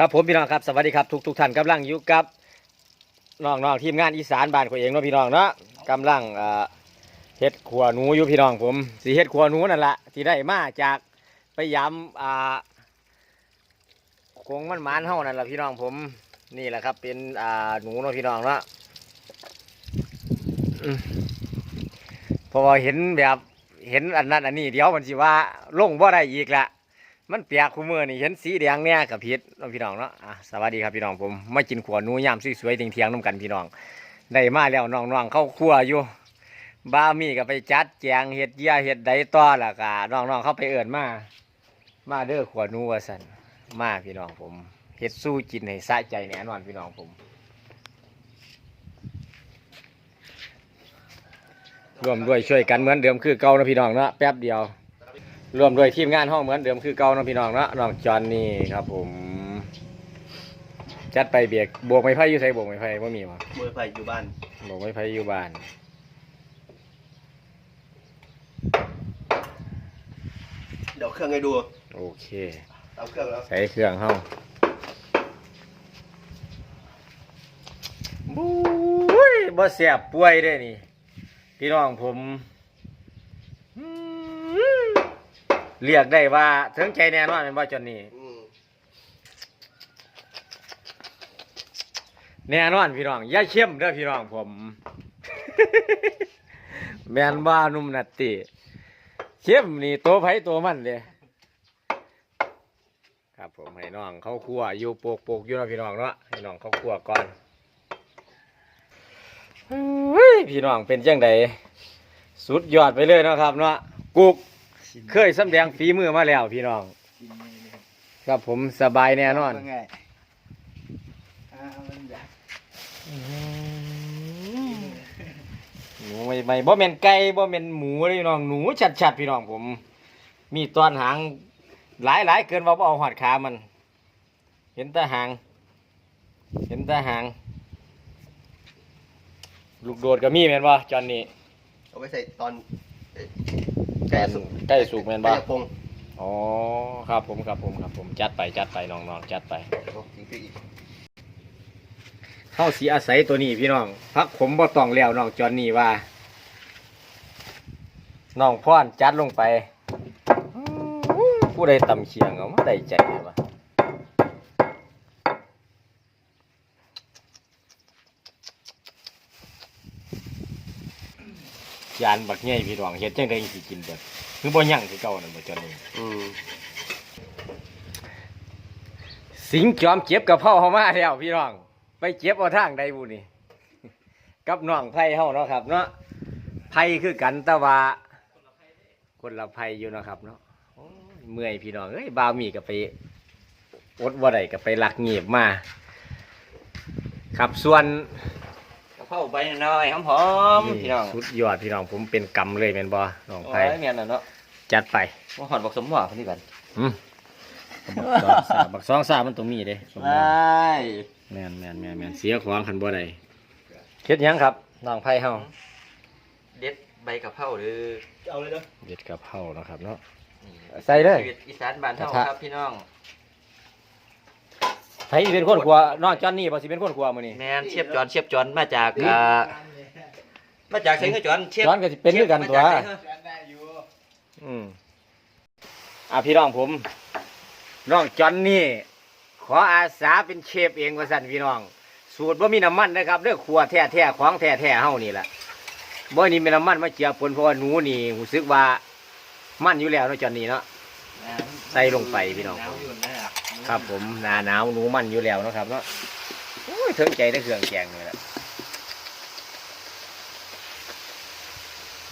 ครับผมพี่น้องครับสวัสดีครับทุกทุกท่านกำลังอยู่กับน้องๆทีมงานอีสานบ้านของเองเนาะพี่น้องเนาะกำลังเอ่อเฮ็ดขัวหนูอยู่พี่น้องผมสีเฮ็ดขัวหนูนั่นแหละที่ได้มาจากไปย้ำอ่าคงมันหมานเฮานั่นแหละพี่น้องผมนี่แหละครับ เป็นอ่าหนูเนาะพี่น้องเนาะอืมเพอเห็นแบบเห็นอันนั้นอันนี้เดี๋ยวมันสิว่าลงบ่ได้อีกละ มันเปียกคู่มือนี่เห็นสีแดงเนี่ยกับพิษน้องพี่น้องเนาะอะสวัสดีครับพี่น้องผมมากินขวหนูยามสวยๆเทียงๆน้ำกันพี่น้องได้มาแล้วน้องๆเข้าครัวอยู่บ้ามีก็ไปจัดแจงเห็ดเยี่ยเห็ดใดต่อและกะน้องๆเข้าไปเอิ่นมา มาเด้อขวหนูว่าสันมาพี่น้องผมเห็ดสู้กินให้สะใจแน่นอนพี่น้องผมร่วมด้วยช่วยกันเหมือนเดิมคือเก่านะพี่น้องเนาะแป๊บเดียว รวมด้วยทีมงานห้องเหมือนเดิมคือเก่าเนาะพี่น้องเนาะน้องจอนนี่ครับ ผม จัดไปเบียกบวกไม้ไผ่อยู่ใส่บวกไม้ไผ่ว่ามีวะมวยไผ่อยู่บ้านบวกไม้ไผ่อยู่บ้านเดี๋ยวเครื่องให้ดูโอเค เอาเครื่องแล้วใส่เครื่องเข้าบู๊ยบ่เสียบป่วยได้นี่ พี่น้องผมอืม เรียกได้ว่าถึงใจแน่นอนเป็นว่าจนนี่อืมแน่นอนพี่น้องอย่าเข้มเด้อพี่น้องผม แมนว่านุ่มนัตติเข้มนี่ตัวไผตัวมันเลยครับผมให้น้องเขาครัวอยู่โปกโปกๆอยู่เนาะพี่น้องเนาะให้น้องเขาครัวก่อนเฮ้ยพี่น้องเป็นจังไดสุดยอดไปเลยเนาะครับเนาะกุก เคยสำแดงฝีมือมาแล้วพี่น้องครับผมสบายแน่นอนไงอ่ามันใหญ่หนูไม่ไม่บ่แม่นไก่บ่แม่นหมูเลยพี่น้องหนูชัดๆพี่น้องผม มีตอนหางหลายหลายเกินว่าบ่เอาหอดขามัน เห็นแต่หาง เห็นแต่หาง ลูกโดดก็มีแม่นบ่จอนนี่เอาไว้ใส่ตอนเอ่อ ใกล้สุกใกล้สุกแม่นบ่ใกล้จะปรุงอ๋อครับผมครับผมครับผมจัดไปจัดไปน้องๆจัดไปโอ้จริงๆอีกเข้าสีอาศัยตัวนี้พี่น้องพักผมบ่ต้องแล้วน้องจอนนี่ว่าน้องพ่อนจัดลงไป ผู้ใดตำเคียงเอามาได้ใจเลยวะ จานบักใหญ่พี่น้องเฮ็ดจังได๋สิกินเบิดคือบ่ยั่งคือเก่านั่นบ่จนนี่อืมสิงจอมเจ็บกับเผาเฮามาแล้วพี่น้อง ไปเจ็บเอาทางใดบุนี่กับน้องไผ่เฮาเนาะครับ เนาะไผ่คือกันแต่ว่าคนละไผ่อยู่เนาะครับเนาะเมื่อยพี่น้องเอ้ยบ่าวมีก็ไปอดว่าใดก็ไปลักเงียบมาครับส่วน เพราใบน้อยหอมๆพี่น้องสุดยอดพี่น้องผมเป็นกำเลยแม่นบ่น้องโอ้ไผ่ยเมียนน่ะเนาะจัดไปว่าหอดบอกสมหวังคนนี้กันอืมบักซองสาบักซองสามันต้องมีเด้สมไมมุติ่แม่นแม่นแม่นแม่นเสียของคันบ่ได้เฮ็ดหยังครับน้องไผ่เฮาเด็ดใบกะเพราหรือเอาเลยเนาะเด็ดกะเพรานะครับเนาะใส่เลยชีวิตอีสานบ้านเฮากระทะ ครับพี่น้อง ไผสิเป็นคนขัวน้องจอนนี่บ่สิเป็นคนขัวมื้อนี้แมนเชียบจอนเชียบจอนมาจากอ่ามาจากไสคือจอนเชียบจอนก็สิเป็นคือกันตัวมาจากไสคืออืมอะพี่น้องผมน้องจอนนี่ขออาสาเป็นเชฟเองว่าสั่นพี่น้อง สูตรบ่มีน้ำมันนะครับเด้อขัวแท้ๆของแท้ๆเฮานี่แหละบ่นี่มีน้ำมันมาเจียปนเพราะว่าหนูนี่รู้สึกว่ามันอยู่แล้วเนาะจอนนี่เนาะใส่ลงไปพี่น้องาวยู่นะ ครับครับผมหนาหนาวหนูมันอยู่แล้วเนาะครับเนาะโอ้ยเถิงใจได้เครื่องแกงเลยละ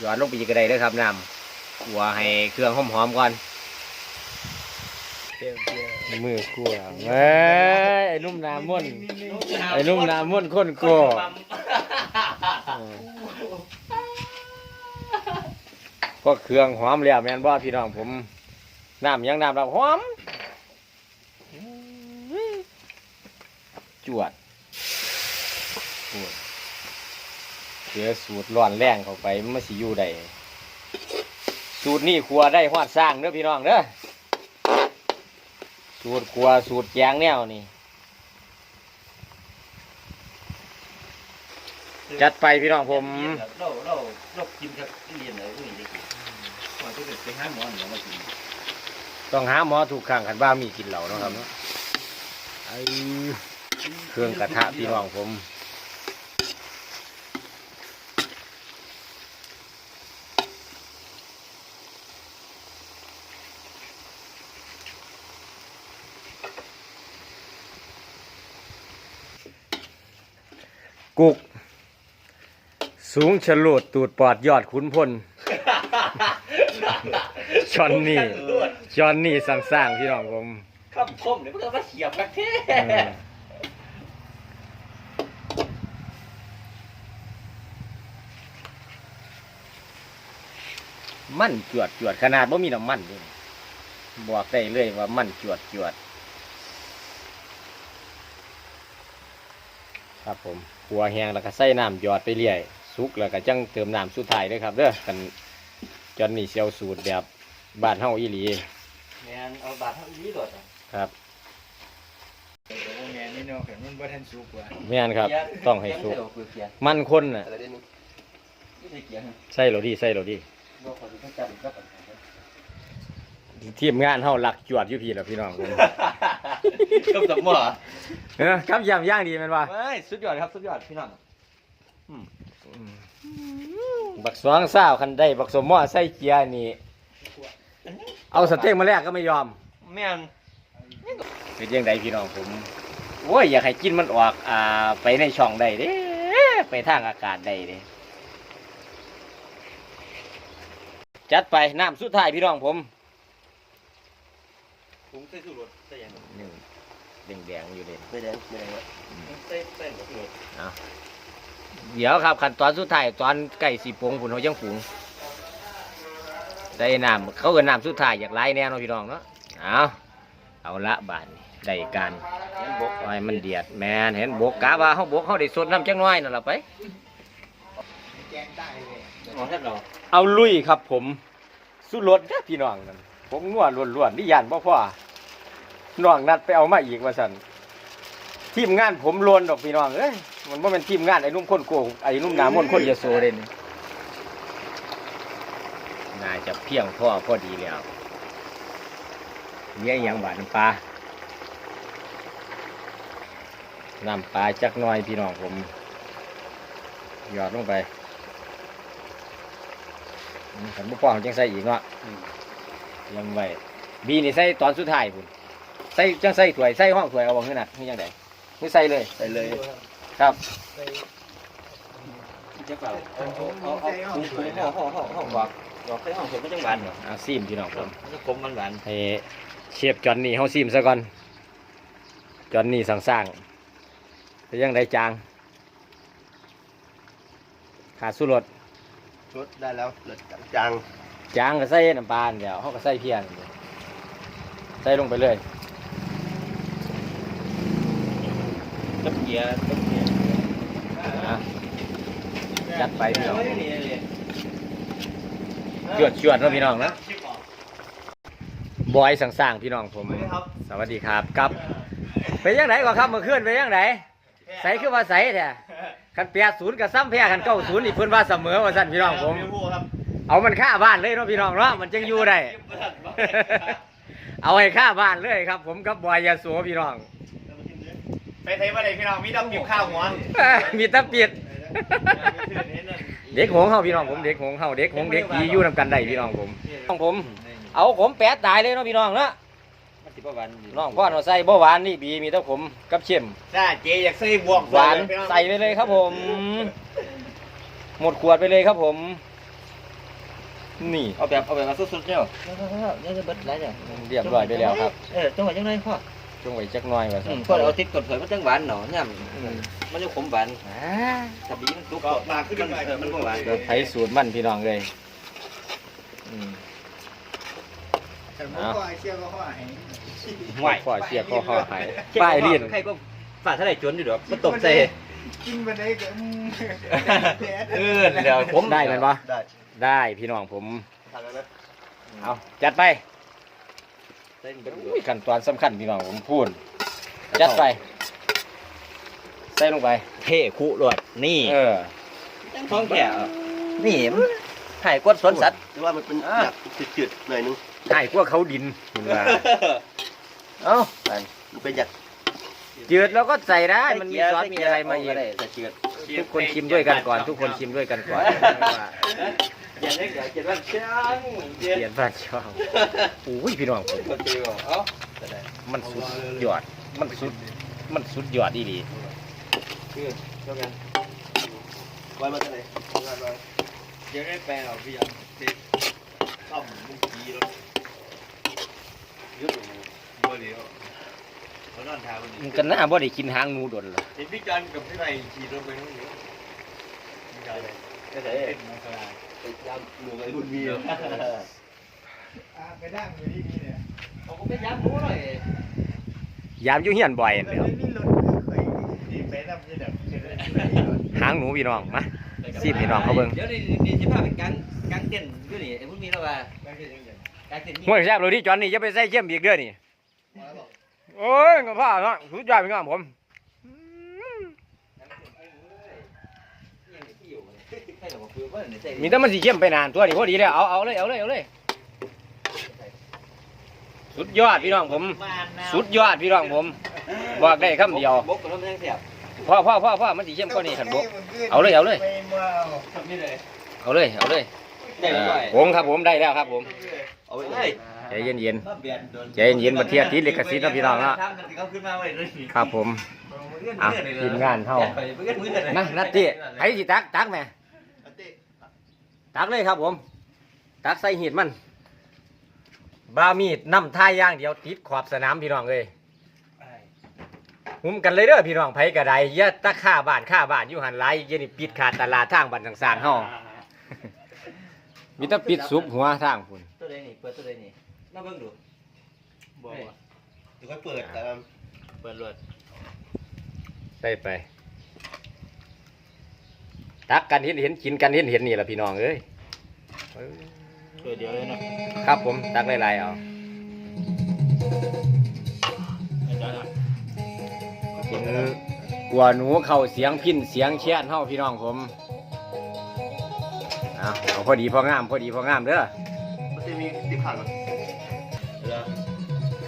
หยอดลงไปอีกกระไดเลยครับน้ำขัวให้เครื่องหอมๆก่อนเปรี้ยวเปรี้ยวมือขัวเอ้ยไอ้นุ่มน้ำม่วนไอ้นุ่มน้ำม่วนคนกัวก็เครื่องหอมแล้วแม่นบ่พี่น้องผมน้ำยังน้ำเราหอม ลวดเจอสูตรร้อนแรงเข้าไปไม่นสิอยู่ใดสูตรนี่ครัวได้หอดสร้างเด้อพี่น้องเด้อสูตรครัวสูตรแจงแนวนี่จัดไปพี่น้องผมต้อนหาหม้องหาหมอถูกขังขันบ้ามีกินเหล่านะครับเนาะไอ เครื่องกระทะพี่น้องผมกุก สูงฉลูดตูดปอดยอดขุนพลจอนนี่จอนนี่สร้างๆพี่น้องผม คำคมเนี่ยมันก็มาเขียบกันแท้ เออ มันจวดจวดขนาดว่ามีน้ำมันด้วยบอกได้เลยว่ามันจวดจวด ครับผมหัวแห้งแล้วก็ใส่น้ำหยอดไปเรื่อยสุกแล้วก็จังเติมน้ำสุดท้ายเลยครับเด้อกันจอนนี่เซียวสูตรแบบบ้านเฮาอีหลีแมนเอาบาทเท่านี้โดดอะครับแม่นี่เนาะแต่มันบ่ทันสุกว่าแม่นครับ ต้องให้สุกเกียร์เกียร์มันคนน่ะอะไรนิดนึงไม่ใช่เกียร์ฮะใส่โรดี ใส่โรดีเราขอดูต้องจับอีกครับทีมงานเฮาหลักจวดอยู่พี่แหล้วพี่น้องผมก็สมมติเออครับยำย่างดีแมันว่า ไม่สุดยอดครับสุดยอดพี่น้องบักสวงสาวคันได้บักสมหม้อใส่เกียร์นี่ เอาสเต็กมาแลกก็ไม่ยอม แม่นเป็นยังไงพี่น้องผมโอ้ยอยากให้กินมันออกอ่าไปในช่องได้เด้ไปทางอากาศได้เด้ จัดไปน้ำสุดท้ายพี่น้องผมถุงใส่สูตรใส่ยังนี่แดงๆอยู่เลยไม่แดงไม่แดงวะใส่ใส่สูตรเดี๋ยวครับขั้นตอนสุดท้ายตอนใกล้สีปรุงผุนเขายังปรุงได้น้ำเขาเอินน้ำสุดท้ายอยากไล่แน่เนอนพี่น้องเนาะเอาเอาละบาทนี่ได้การเห็นบกไว้มันเดียดแมนเห็นบกกาว่าเขาบกเขาได้สดน้ำจังน้อยนั่นแหละไปแกงใต้เลยหมอท่านเราเอาลุยครับผมสู้รถเด้อพี่น้องนั่นผมนวดล้วนๆนี่ยานพ่อพ่อน้องนัดไปเอามาอีกว่าสันทีมงานผมโลนดอกพี่น้องเอ้ยมันว่าเป็นทีมงานไอ้นุ่มคนโกงไอ้นุ่มหนามนคนยโสเด่นน่าจะเพียงพ่อพอดีแล้วเนี่ยอย่างบาดน้ำปลาน้ำปลาจักหน้อยพี่น้องผมหยอดลงไป ขันบุปผาจังใส่อีกเนาะยังไว้บีนี่ใส่ตอนสุดท้ายพุ่นใส่จังใส่ถ้วยใส่ห้องถ้วยเอาบ่คือน่ะคือจังไดคือใส่เลยใส่เลย ครับจะเปล่าเอาเอาเอาเอาถุงถุงห่อห่อห่อห่อบอกบอกใส่ห้องผมไม่จังหวานเหรอเอาซีมพี่น้องผมมันจะคมมันหวานให้เชฟจอนนี่เฮาซีมซะก่อนจอนนี่สั่งสร้างเป็นยังไดจางขาดสุรส รสได้แล้วเลิศจางจางก็ใส่น้ำปลาเดี๋ยวเฮาก็ใส่เพียนใส่ลงไปเลยต้มเกียร์ต้มเกียร์อะจัดไปพี่น้องจวดจวดๆเนาะพี่น้องนะบอยสั่งสร้างพี่น้องผม สวัสดีครับครับ ไปยังไหนก่อนครับเมื่อคืนไปยังไหนใสคือว่าใสแท้ คันเปียศูนย์กับซ้ำแพ้คันเก้าศูนย์นี่เพิ่นว่าเสมอว่าสั่นพี่น้องผม เอามันฆ่าบ้านเลยเนาะพี่น้องเนาะมันจังอยู่ได้ เอาให้ฆ่าบ้านเลยครับ ผมกับบอยยาสูพี่น้อง ไปไทยมาเลยพี่น้องมีต้องกินข้าวหัวมีแตะปิด เด็กหงเฮาพี่น้องผมเด็กหงเฮาเด็กหงเด็กผีอยู่นำกันได้พี่น้องผมน้องผม เอาผมแปะตายเลยเนาะพี่น้องเนาะมัน สิบ่หวานน้องพ่อเราใส่บ่หวานนี่บีมีแต่ผมกับเค็มจ้าเจอยากใส่บวกหวานใส่ไปเลยครับผม หมดขวดไปเลยครับผม นี่เอาแบบเอาแบบมาสุดๆเนี่ยเนี่ยจะเบิดไรเนี่ยเรียบร้อยไปแล้วครับเออจังหวะจังไรพ่อจงไว้จักหน่อยว่าอืซั่นมพ่อเอาติดกดเผยมันจังหวานเนาะเนี่ยมันจะขมหวานอ่าถ้าบีมันสุกมันเออมันบ่หวานเดี๋ยวไถสูตรมันพี่น้องเลยอืม แต่ผมก็เชื่อก็ข้อให้ห่วยพ่อเสียข้อข้อหายป้ายเลียนใครก็ฝาดเท่าไหร่จนอยู่ดอกมันตกใส่กินไปได้ก็เออเดี๋ยวผมได้แมันปะได้ได้พี่น้องผม ทานแล้วนะเอาจัดไปใส่เบิดอุ้ยขั้นตอนสำคัญพี่น้องผมพูดจัดไปใส่ลงไป เท่คุรวดนี่เออ ท้องแก่นี่ถ่ายกดสวนสัตว์ หรือว่ามันเป็นอ่าอยากจืดๆหน่อยนึง ใช่พวกเขาดินเห็นว่าเอ้ามันเป็นอยากจืดแล้วก็ใส่ได้มันมีซอสมีอะไรมาอีกได้แต่เจือดทุกคนชิมด้วยกันก่อน ทุกคนชิมด้วยกันก่อนไม่ว่าอย่าเล็กอย่าเจ็ดวันช่างเปลี่ยนบ้านช่องอุ้ยพี่น้องผมคนตีบอกเอ้ามันสุดยอดมันสุดมันสุดยอดอีหลีคือเท่ากันไว้มาที่ไหนไว้มาเดี๋ยวได้แปลเอาพี่ยังเซ็ตต้อมมุ้งกีรถ ยุดบ่เดียวเขานอนทาวันมันนี้ก็น่าบ่ได้กินหางหนูดนหรอกเห็นพี่จันกับพี่ไรขี่รถไปนู่นอยู่พี่จันเลยก็ได้เป็นมังคลาไปยำหนูกับคุณวีอ่าไปนั่งอยู่ที่นี่เนี่ยเขาก็ไม่ย้ำรู้เลยยามอยู่เฮียนบ่อยเดีไปนั่งที่แบบเฉยหางหนูพี่น้องมาซีบให้น้องเขาเบิ่งเดี๋ยวนี่นี่สิพาเป็นกังกังเต้นอยู่นี่ไอ้พวกนี้แล้วว่า ๆนั่งที่ยังไงกังเต้นนี่ห่วยแซ่บเลยที่จอนนี่จะไปใส่เข้มอีกเด้อนี่โอ้ยกับผ้าเนาะสุดยอดพี่น้องผมมีแต่มันสีเข้มไปนานตัวนี่พอดีเลยเอาเอาเลยเอาเลยเอาเลยสุดยอดพี่น้องผม สุดยอดพี่น้องผมบอกได้คำเดียวบกกับน้ำแดงเสียบพ่อพ่อพ่อพ่อมันสีเข้มกว่านี้ขันบกเอาเลยเอาเลยไปเมื่อทำนี่เลยเอาเลยเอาเลยได้ไหมผมครับผมได้แล้วครับผม เอาไว้เฮ้ยใจเย็นเย็นเบียนโดนใจเย็นๆมาเทียบที่ลิขสิทธิ์นะพี่น้องเนาะทำกันที่เขาขึ้นมาไว้เลยๆครับผมอะทีมงานเท่ามานัตตี้ไอ้สิตักตักแม่อันเต้ตักเลยครับผม ตักใส่หีดมันบามีดน้ำท่ายอย่างเดียวติดขอบสนามพี่น้องเลยหุ้มกันเลยเด้อพี่น้องไผกระไดอย่าตะค่าบ้านค่าบ้านอยู่หันไรเย็นนี่ปิดขาดตลาดทางบ้านต่างๆเฮามีแต่ปิดซุปหัวทางพุ่น ตัวใดนี่เปิดตัวใดนี่มาเบิ่งดูบอกว่าเดี๋ยวค่อยเปิดแต่เปิดรถใส่ไป ตักกันเห็นเห็นกินกันเห็นเห็นนี่แหละพี่น้องเอ้ยตัวเดียวเลยเนาะครับผมตักหลายๆเอากินกัวหนูเข้าเสียงพินเสียงแช่นเฮาพี่น้องผมเอาเอาพอดีพองามพอดีพองามเด้อมัน จะมีติดผ่านมั้ย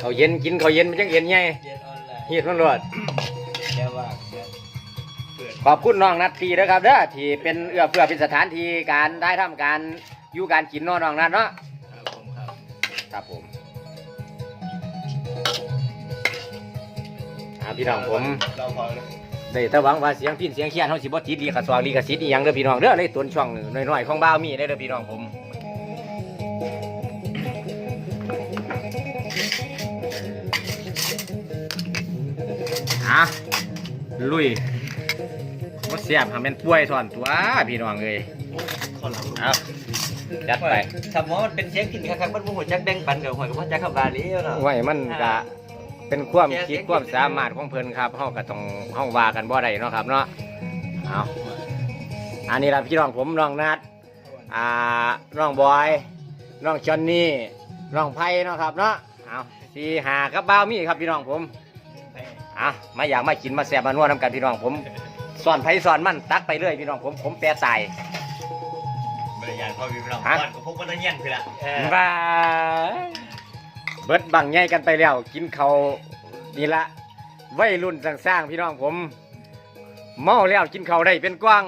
เขาเย็นกินเขาเย็นมันจังเย็นไงเจ็ดออนไลน์เฮีดมันรวดเดี๋ยวว่าเดี๋ยวขอบคุณน้องนัดทีนะครับเด้อที่เป็นเอื้อเฟื้อเป็นสถานที่การได้ทำการอยู่การกินเนาะน้องนัดเนาะครับผมครับครับผมอ่าพี่น้องผม เราพอนะได้แต่หวังว่าเสียงพินเสียงเคียนเฮาสิบ่ติดลีกระสวางลีกระสิทธิ์อีหยังเด้อพี่น้องเด้อเลยต้นช่องน้อยๆของบ่าวมีได้อเด้อพี่น้องผม อะลุยบ่เสียบให้มันป่วยซ่อนตัวพี่น้องเอ้ยเอาจัดไปถ้าหมอมันเป็นเสียงกินคักๆมันบ่ฮู้จักแบ่งปันกับหอยกับพ่อจักขับบาลีเนาะไว้มันก็เป็นความคิดความสามารถของเพิ่นครับเฮาก็ต้องเฮาว่ากันบ่ได้เนาะครับเนาะเอาอันนี้ล่ะพี่น้องผมน้องนัดอ่าน้องบอยน้องจอนนี่น้องไผ่เนาะครับเนาะเอาสี่หากับบ่าวมีครับพี่น้องผม อะมาอยากมากินมาแซ่บมานัวนํกันพี่น้องผมสอนไผ่สอนมันตักไปเรื่อยพี่น้องผมผมแปรตายบริยานพ่อพี่น้องฮะก่อนก็พบกันนั่นยันคือละเออบ้าเบิดบังใหญ่กันไปแล้ว กินเขาวนี่ละวัยรุ่นสร้างๆพี่น้องผม เมาแล้วกินเขาวได้เป็นกว้าง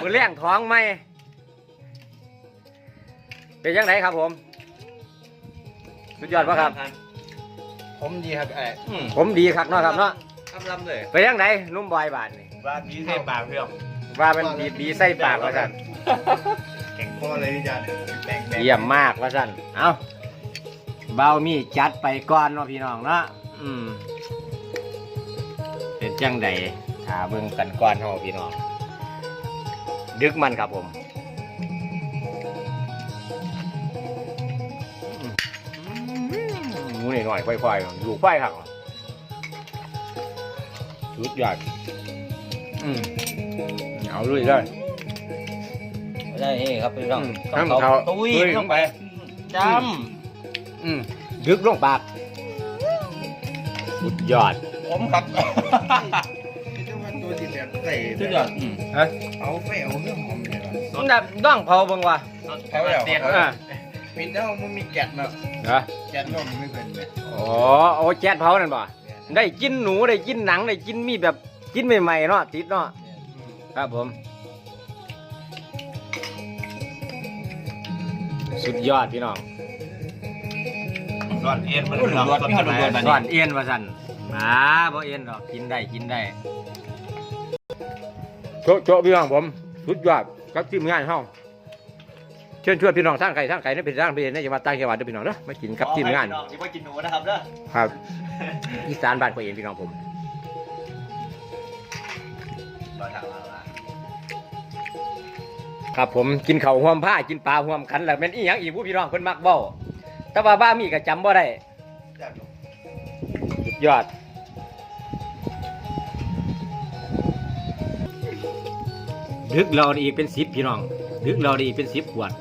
มือแรงท้องไหมเป็นยังไงครับผม สุดยอดปะครับ ผมดีครับไอ้ผมดีครับเนาะครับเนาะทำลำเลยเป็นยังไงนุ่มบอยบาทนี่ว่าดีใส่ปากเพื่อนว่ามันดีดีใส่ปากว่าสั่นเก่งพอเลยพี่จันแบ่งแบ่งเยี่ยมมากว่าสั่นเอาเบามีจัดไปก่อนเนาะพี่น้องเนาะอืมเป็นจังใดถ้าเบิ่งกันก่อนเฮาพี่น้อง ดึกมันครับผม นี่หน่อยค่อยๆอยู่ค่อยครับชุดใหญ่อืมเอาลุยเลยไม่ได้นี่ครับพี่น้องอืมต้องน้ำเขาเขาตุ้ยตุ้ยลงไปจอืมดึกลงปากสุดยอดำผมครับคิดว่าตัวที่แบบใส่สุดยอดอืมฮะเอาไปเอาเรื่องหอมเนี่ยมันแบบต้องเผาเบิ่งว่ะเขาแล้วอ่า ปิดแล้วมันมีแก๊สเนาะเหรอแก๊สก็ไม่เป็นเนี่ยอ๋อเอาแจ๊ดเผานั่นบ่ได้กินหนูได้กินหนังได้กินมีแบบกินใหม่ๆเนาะติดเนาะครับผม สุดยอดพี่น้องร้อนเอ็นมันร้อนร้อนร้อนร้อนส่วนเอียนว่าสั่นมาบ่เอียนดอกกินได้กินได้โจะโจะพี่น้องผม สุดยอดกับทีมงานเฮา เชิญชวนพี่น้องทางไกลทางไกลนี่เป็นทางไปนี่จะมาตั้งจังหวัดเด้อพี่น้องเด้อมากินกับทีมงานที่ว่ากินหนูนะครับเด้อครับอีสานบ้านพ่อเองพี่น้องผมรอถามมาว่าครับผมกินข้าวห่วมผ้ากินปลาห่วมกันแล้วแม่นอีหยังอีกผู้พี่น้องเพิ่นมักเว้าแต่ว่าบ้ามีก็จำบ่ได้จับอยู่สุดยอดดึกเราได้อีกเป็นสิบพี่น้องดึกเราได้อีกเป็นสิบขวด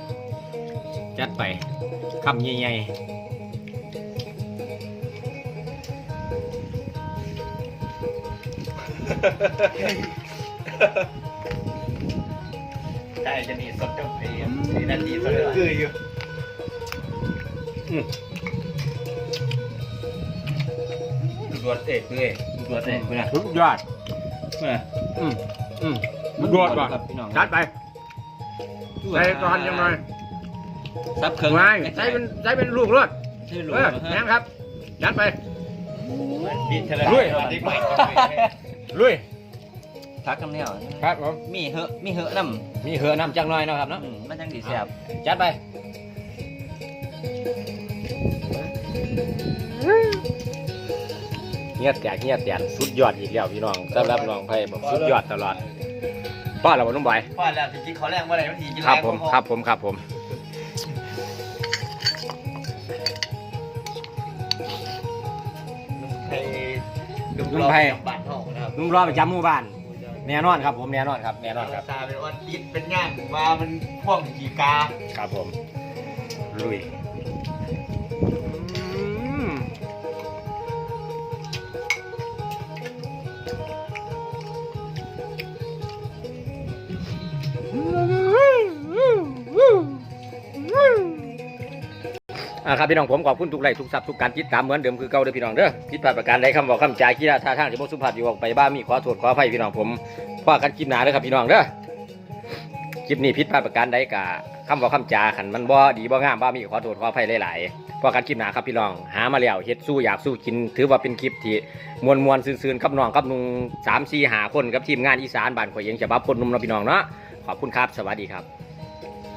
จัดไปคำใหญ่ใช่จะหนีสดจบเองสี่นาทีสดเลยคืออยู่รวดเอกเลยรวดเอกนะๆสุดยอดอืมอืมสุดยอดว่ะพี่น้องจัดไปใส่ตอนยังไง ซับเครื่องไม่ใส่เป็นใส่เป็นลูกรถชื่อหลเอวองนั่นครับจัดไปบินเทเลลุยดีใหม่ลุยพักคำเนี้ยครับผมมีเหอะมีเหอะน้มีเหือน้ำจังหน่อยเนาะครับเนาะำมันจังดีแซ่บจัดไปเงียบแตกเงียบแตนสุดยอดอีกแล้วพี่น้องสำหรับน้องไผ่บอกสุดยอดตลอดป้าเราบ่นุ่มใบพอแล้วจริงๆเขาแรงเมื่อไหร่บางทีกินครับผมครับผมครับผม นุ่มไผ่บ้านห้องนะครับนุ่มรอไปจำหมู่บ้านแน่นอนครับผมแน่นอนครับแน่นอนครับตาเป็นวันติดเป็นงานมามันพ่วงขี่กาครับผมลุย อ่าครับพี่น้องผมขอบคุณทุกไลค์ทุกซับทุกการติดตามเหมือนเดิมคือเก่าเด้อพี่น้องเด้อผิดพลาดประการใดคำบอกคำจาคีราท่าทางที่บ่สุภาพอยู่ออกไปบ้ามีขอโทษขออภัยพี่น้องผมพ่อกันคลิปหนาเด้อครับพี่น้องเด้อคลิปนี้ผิดพลาดประการใดกะคำบอกคำจาขันมันบ่ดีบ่งามบ้ามีขอโทษขออภัยหลายๆพ่อกันคลิปหนาครับพี่น้องหามาแล้วเฮ็ดสู้อยากสู้กิน ถือว่าเป็นคลิปที่มวลมวลซื่นๆกับน้องกับนุงสามสี่หาคนกับทีมงานอีสานบ้านข่อยเองฉบับคนนุ่มเนาะพี่น้องเนาะขอบคุณครับสวัสดีครับ